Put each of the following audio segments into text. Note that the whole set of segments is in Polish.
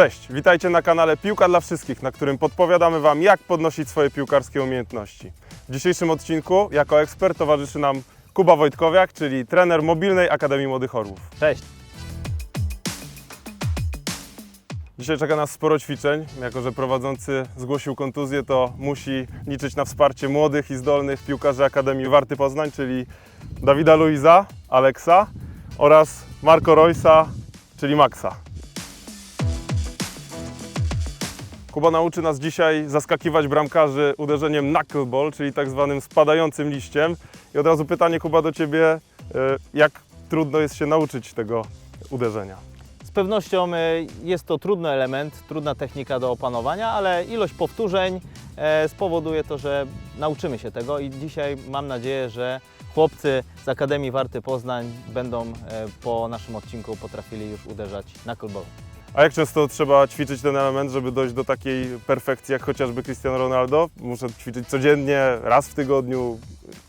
Cześć, witajcie na kanale Piłka dla Wszystkich, na którym podpowiadamy Wam, jak podnosić swoje piłkarskie umiejętności. W dzisiejszym odcinku jako ekspert towarzyszy nam Kuba Wojtkowiak, czyli trener Mobilnej Akademii Młodych Orłów. Cześć. Dzisiaj czeka nas sporo ćwiczeń. Jako, że prowadzący zgłosił kontuzję, to musi liczyć na wsparcie młodych i zdolnych piłkarzy Akademii Warty Poznań, czyli Dawida Luiza, Aleksa oraz Marco Roysa, czyli Maxa. Kuba nauczy nas dzisiaj zaskakiwać bramkarzy uderzeniem knuckleball, czyli tak zwanym spadającym liściem. I od razu pytanie Kuba do Ciebie, e, jak trudno jest się nauczyć tego uderzenia? Z pewnością y, jest to trudny element, trudna technika do opanowania, ale ilość powtórzeń e, spowoduje to, że nauczymy się tego i dzisiaj mam nadzieję, że chłopcy z Akademii Warty Poznań będą e, po naszym odcinku potrafili już uderzać kolbol. A jak często trzeba ćwiczyć ten element, żeby dojść do takiej perfekcji jak chociażby Cristiano Ronaldo? Muszę ćwiczyć codziennie, raz w tygodniu.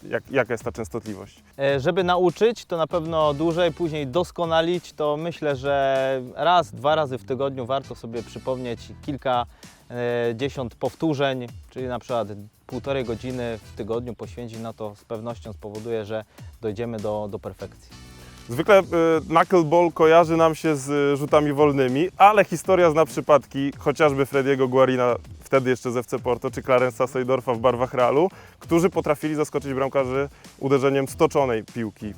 Jak, jaka jest ta częstotliwość? E, Żeby nauczyć, to na pewno dłużej, później doskonalić, to myślę, że raz, dwa razy w tygodniu warto sobie przypomnieć kilka e, dziesiąt powtórzeń, czyli na przykład półtorej godziny w tygodniu poświęcić na to z pewnością spowoduje, że dojdziemy do, do perfekcji. Zwykle y, knuckleball kojarzy nam się z y, rzutami wolnymi, ale historia zna przypadki chociażby Frediego Guarina, wtedy jeszcze z FC Porto, czy Clarence'a Seydorfa w barwach Realu, którzy potrafili zaskoczyć bramkarzy uderzeniem stoczonej piłki. Y,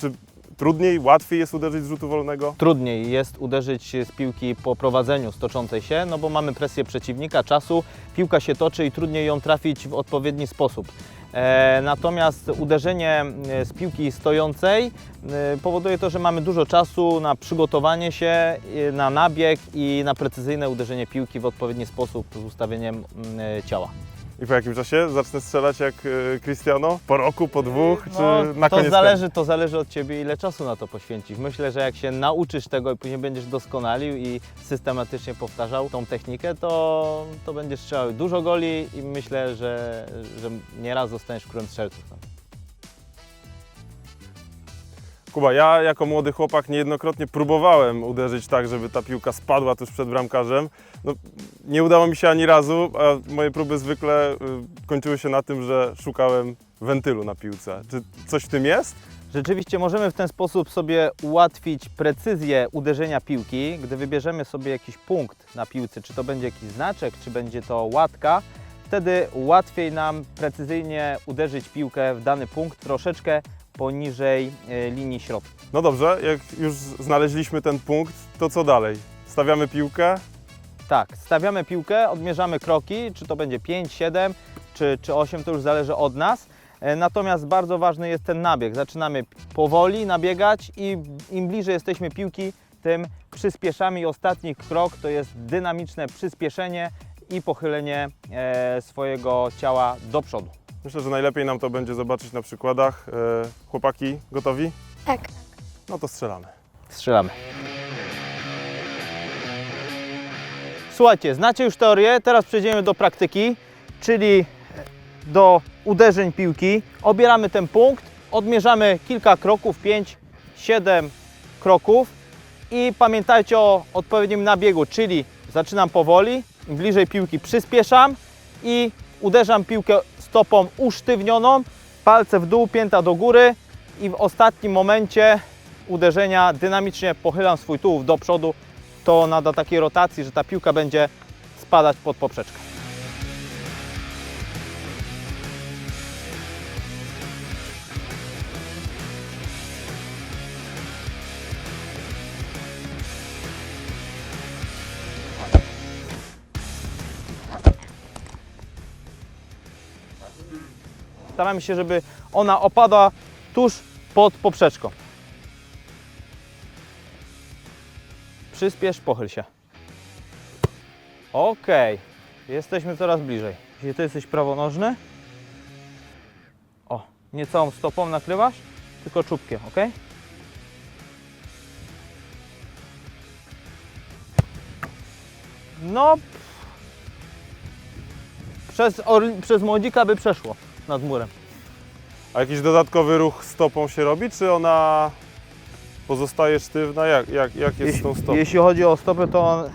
Czy trudniej, łatwiej jest uderzyć z rzutu wolnego? Trudniej jest uderzyć z piłki po prowadzeniu stoczącej się, no bo mamy presję przeciwnika, czasu, piłka się toczy i trudniej ją trafić w odpowiedni sposób. E, natomiast uderzenie z piłki stojącej powoduje to, że mamy dużo czasu na przygotowanie się, na nabieg i na precyzyjne uderzenie piłki w odpowiedni sposób z ustawieniem e, ciała. I po jakim czasie zacznę strzelać jak y, Cristiano? Po roku, po dwóch, No, czy na to koniec? zależy, to zależy od Ciebie, ile czasu na to poświęcisz. Myślę, że jak się nauczysz tego i później będziesz doskonalił i systematycznie powtarzał tą technikę, to, to będziesz strzelał dużo goli i myślę, że, że nieraz zostaniesz królem strzelców. Kuba, ja jako młody chłopak niejednokrotnie próbowałem uderzyć tak, żeby ta piłka spadła tuż przed bramkarzem. No, nie udało mi się ani razu, a moje próby zwykle y, kończyły się na tym, że szukałem wentylu na piłce. Czy coś w tym jest? Rzeczywiście możemy w ten sposób sobie ułatwić precyzję uderzenia piłki, gdy wybierzemy sobie jakiś punkt na piłce, czy to będzie jakiś znaczek, czy będzie to łatka, wtedy łatwiej nam precyzyjnie uderzyć piłkę w dany punkt troszeczkę poniżej e, linii środka. No dobrze, jak już znaleźliśmy ten punkt, to co dalej? Stawiamy piłkę, Tak, stawiamy piłkę, odmierzamy kroki, czy to będzie 5, 7 czy, czy 8, to już zależy od nas. E, Natomiast bardzo ważny jest ten nabieg. Zaczynamy powoli nabiegać i im bliżej jesteśmy piłki, tym przyspieszamy i ostatni krok to jest dynamiczne przyspieszenie i pochylenie e, swojego ciała do przodu. Myślę, że najlepiej nam to będzie zobaczyć na przykładach. E, Chłopaki, gotowi? Tak. No to strzelamy. Strzelamy. Słuchajcie, znacie już teorię, teraz przejdziemy do praktyki, czyli do uderzeń piłki. Obieramy ten punkt, odmierzamy kilka kroków, 5, 7 kroków i pamiętajcie o odpowiednim nabiegu, czyli zaczynam powoli, im bliżej piłki przyspieszam i uderzam piłkę stopą usztywnioną, palce w dół, pięta do góry i w ostatnim momencie uderzenia dynamicznie pochylam swój tułów do przodu. To nada takiej rotacji, że ta piłka będzie spadać pod poprzeczkę. Staramy się, żeby ona opadła tuż pod poprzeczką. Przyspiesz, pochyl się. Ok, jesteśmy coraz bliżej. Jeśli ty jesteś prawonożny, o, nie całą stopą nakrywasz, tylko czubkiem, ok? No, przez, orli- przez młodzika by przeszło nad murem. A jakiś dodatkowy ruch stopą się robi, czy ona pozostaje sztywna? Jak, jak, jak jest z tą stopą? Jeśli chodzi o stopę, to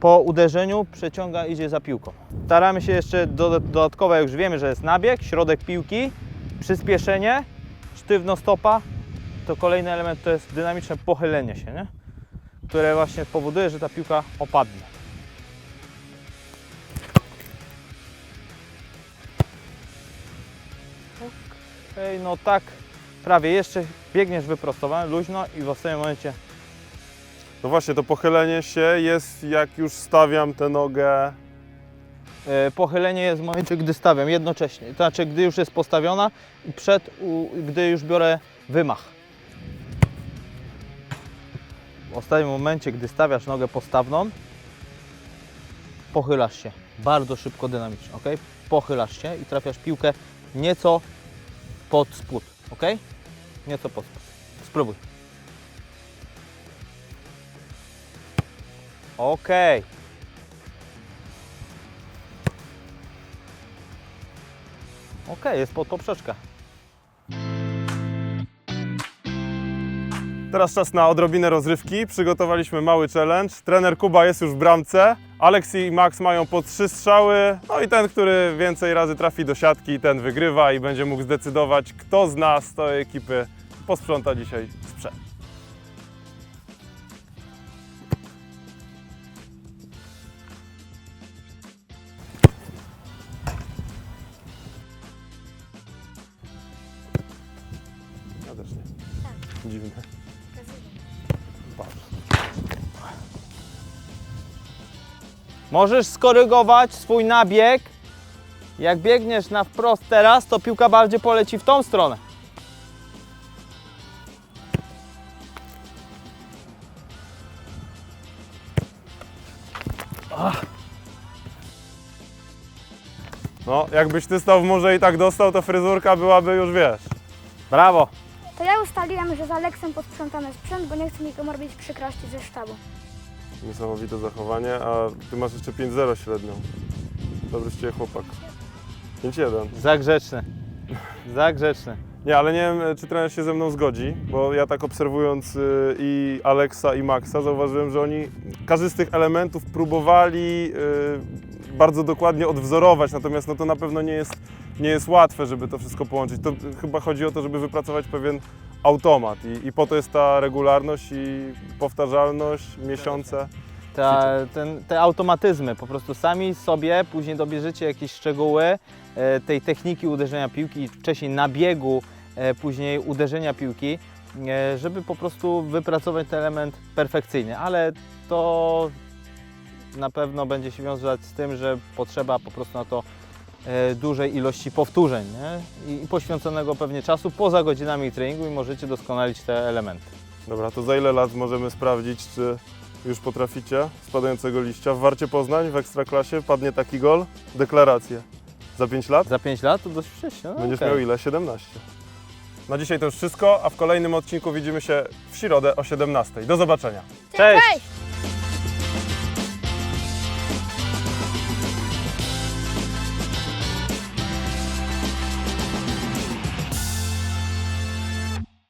po uderzeniu przeciąga, idzie za piłką. Staramy się jeszcze do, dodatkowo, jak już wiemy, że jest nabieg, środek piłki, przyspieszenie, sztywno stopa, to kolejny element to jest dynamiczne pochylenie się, nie? które właśnie powoduje, że ta piłka opadnie. Okej, no tak, prawie jeszcze biegniesz wyprostowany, luźno i w ostatnim momencie No właśnie, to pochylenie się jest jak już stawiam tę nogę. E, Pochylenie jest w momencie, gdy stawiam jednocześnie. To znaczy, gdy już jest postawiona i przed, u, gdy już biorę wymach. W ostatnim momencie, gdy stawiasz nogę postawną, pochylasz się bardzo szybko, dynamicznie, ok? Pochylasz się i trafiasz piłkę nieco pod spód, ok? Nieco pod spód. Spróbuj. Okej. Okej, jest pod poprzeczkę. Teraz czas na odrobinę rozrywki. Przygotowaliśmy mały challenge. Trener Kuba jest już w bramce. Alex i Max mają po trzy strzały. No i ten, który więcej razy trafi do siatki, ten wygrywa i będzie mógł zdecydować, kto z nas, tej ekipy, posprząta dzisiaj sprzęt. Możesz skorygować swój nabieg. Jak biegniesz na wprost teraz, to piłka bardziej poleci w tą stronę. No, jakbyś ty stał w murze i tak dostał, to fryzurka byłaby już, wiesz. Brawo. To ja ustaliłem, że z Aleksem posprzątamy sprzęt, bo nie chcę nikomu robić przykrości ze sztabu. Niesamowite zachowanie, a ty masz jeszcze 5-0 średnią. Dobry z ciebie chłopak. 5-1. Za grzeczny. Za grzeczny. Nie, ale nie wiem, czy trener się ze mną zgodzi, bo ja tak obserwując y, i Alexa i Maxa zauważyłem, że oni każdy z tych elementów próbowali y, bardzo dokładnie odwzorować, natomiast no to na pewno nie jest, nie jest łatwe, żeby to wszystko połączyć. To chyba chodzi o to, żeby wypracować pewien automat i, i po to jest ta regularność i powtarzalność, miesiące. Ta, ten, te automatyzmy, po prostu sami sobie później dobierzecie jakieś szczegóły e, tej techniki uderzenia piłki, wcześniej nabiegu, e, później uderzenia piłki, e, żeby po prostu wypracować ten element perfekcyjny, ale to na pewno będzie się wiązać z tym, że potrzeba po prostu na to dużej ilości powtórzeń nie? I, poświęconego pewnie czasu poza godzinami treningu i możecie doskonalić te elementy. Dobra, to za ile lat możemy sprawdzić, czy już potraficie spadającego liścia? W Warcie Poznań w Ekstraklasie padnie taki gol? Deklarację. Za 5 lat? Za 5 lat to dość wcześnie. No, Będziesz okej. miał ile? 17. Na dzisiaj to już wszystko, a w kolejnym odcinku widzimy się w środę o 17. Do zobaczenia. Cześć! Cześć!